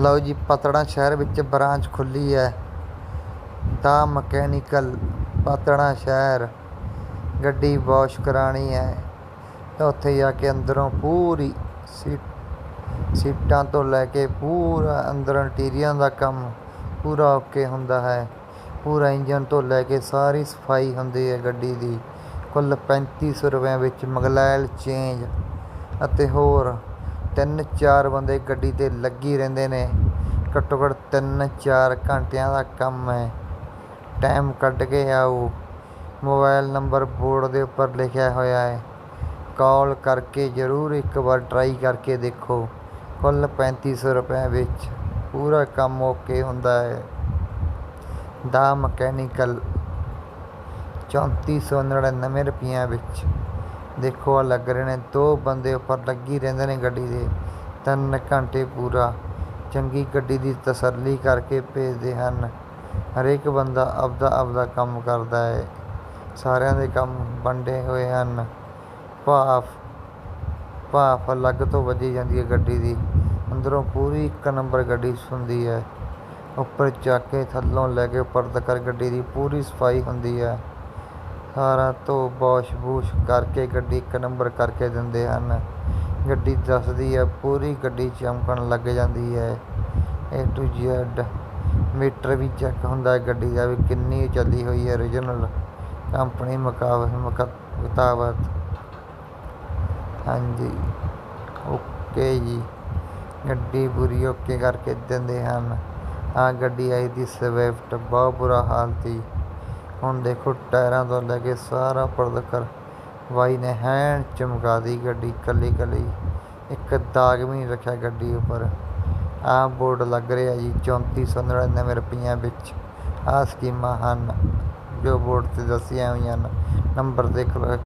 ਲਓ ਜੀ, ਪਤੜਾ ਸ਼ਹਿਰ ਵਿੱਚ ਬ੍ਰਾਂਚ ਖੁੱਲੀ ਹੈ। ਦਾ ਮਕੈਨੀਕਲ ਪਤੜਾ ਸ਼ਹਿਰ। ਗੱਡੀ ਵਾਸ਼ ਕਰਾਣੀ ਹੈ। ਤਾਂ ਉੱਥੇ ਜਾ ਕੇ ਅੰਦਰੋਂ ਪੂਰੀ ਸੀ ਸੀਟਾਂ ਤੋਂ ਲੈ ਕੇ ਪੂਰਾ ਅੰਦਰ ਇੰਟੀਰੀਅਰ ਦਾ ਕੰਮ ਪੂਰਾ ਓਕੇ ਹੁੰਦਾ ਹੈ। ਪੂਰਾ ਇੰਜਨ ਤੋਂ ਲੈ ਕੇ ਸਾਰੀ ਸਫ਼ਾਈ ਹੁੰਦੀ ਹੈ ਗੱਡੀ ਦੀ। ਕੁੱਲ 3500 ਰੁਪਏ ਵਿੱਚ ਮਗਲੈਲ ਚੇਂਜ ਅਤੇ ਹੋਰ ਤਿੰਨ ਚਾਰ ਬੰਦੇ ਗੱਡੀ ਤੇ ਲੱਗੀ ਰਹਿੰਦੇ ਨੇ। ਘੱਟੋ ਘੱਟ ਤਿੰਨ ਚਾਰ ਘੰਟਿਆਂ ਦਾ ਕੰਮ ਹੈ। ਟਾਈਮ ਕੱਢ ਕੇ ਆਓ। ਮੋਬਾਈਲ ਨੰਬਰ ਬੋਰਡ ਦੇ ਉੱਪਰ ਲਿਖਿਆ ਹੋਇਆ ਹੈ। ਕਾਲ ਕਰਕੇ ਜ਼ਰੂਰ ਇੱਕ ਵਾਰ ਟਰਾਈ ਕਰਕੇ ਦੇਖੋ। ਕੁੱਲ 3500 ਰੁਪਏ ਵਿੱਚ ਪੂਰਾ ਕੰਮ ਓਕੇ ਹੁੰਦਾ ਹੈ। ਦਾ ਮਕੈਨੀਕਲ 3499 ਰੁਪਈਆਂ ਵਿੱਚ ਦੇਖੋ ਆ ਲੱਗ ਰਹੇ ਨੇ, ਦੋ ਬੰਦੇ ਉੱਪਰ ਲੱਗੀ ਰਹਿੰਦੇ ਨੇ ਗੱਡੀ ਦੇ, ਤਿੰਨ ਘੰਟੇ ਪੂਰਾ। ਚੰਗੀ ਗੱਡੀ ਦੀ ਤਸੱਲੀ ਕਰਕੇ ਭੇਜਦੇ ਹਨ। ਹਰੇਕ ਬੰਦਾ ਆਪਦਾ ਆਪਦਾ ਕੰਮ ਕਰਦਾ ਹੈ। ਸਾਰਿਆਂ ਦੇ ਕੰਮ ਵੰਡੇ ਹੋਏ ਹਨ। ਭਾਫ ਭਾਫ ਅਲੱਗ ਤੋਂ ਵੱਜੀ ਜਾਂਦੀ ਹੈ ਗੱਡੀ ਦੀ। ਅੰਦਰੋਂ ਪੂਰੀ ਇੱਕ ਨੰਬਰ ਗੱਡੀ ਹੁੰਦੀ ਹੈ। ਉੱਪਰ ਚੱਕ ਕੇ ਥੱਲੋਂ ਲੈ ਕੇ ਉੱਪਰ ਤੱਕ ਗੱਡੀ ਦੀ ਪੂਰੀ ਸਫ਼ਾਈ ਹੁੰਦੀ ਹੈ। ਸਾਰਾ ਧੋ ਵਾਸ਼ ਬੂਸ਼ ਕਰਕੇ ਗੱਡੀ ਇੱਕ ਨੰਬਰ ਕਰਕੇ ਦਿੰਦੇ ਹਨ। ਗੱਡੀ ਦੱਸਦੀ ਹੈ, ਪੂਰੀ ਗੱਡੀ ਚਮਕਣ ਲੱਗ ਜਾਂਦੀ ਹੈ। ਏ ਟੂ ਜ਼ੈਡ ਮੀਟਰ ਵੀ ਚੈੱਕ ਹੁੰਦਾ ਹੈ, ਗੱਡੀ ਦਾ ਵੀ ਕਿੰਨੀ ਚੱਲੀ ਹੋਈ ਹੈ ਓਰੀਜਨਲ ਕੰਪਨੀ ਮੁਕਾਬਤ ਮੁਤਾਬਤ ਹਾਂਜੀ ਓਕੇ ਜੀ। ਗੱਡੀ ਬੁਰੀ ਓਕੇ ਕਰਕੇ ਦਿੰਦੇ ਹਨ। ਆ ਗੱਡੀ ਆਈ ਦੀ ਸਵਿਫਟ ਬਹੁਤ ਬੁਰਾ ਹਾਲ ਸੀ। ਹੁਣ ਦੇਖੋ ਟਾਇਰਾਂ ਤੋਂ ਲੈ ਕੇ ਸਾਰਾ ਪਰਦਕਰ ਨੇ ਹੈਨ ਚਮਕਾ ਦੀ ਗੱਡੀ ਕੱਲੀ ਕੱਲੀ। ਇੱਕ ਦਾਗ ਵੀ ਨਹੀਂ ਰੱਖਿਆ ਗੱਡੀ ਉੱਪਰ। ਆਹ ਬੋਰਡ ਲੱਗ ਰਿਹਾ ਜੀ 3499 ਰੁਪਈਆਂ ਵਿੱਚ। ਆਹ ਸਕੀਮਾਂ ਹਨ। ਜੋ ਬੋਰਡ ਤੇ ਦੱਸੀਆਂ ਹੋਈਆਂ ਹਨ। ਨੰਬਰ ਦੇਖ ਲਓ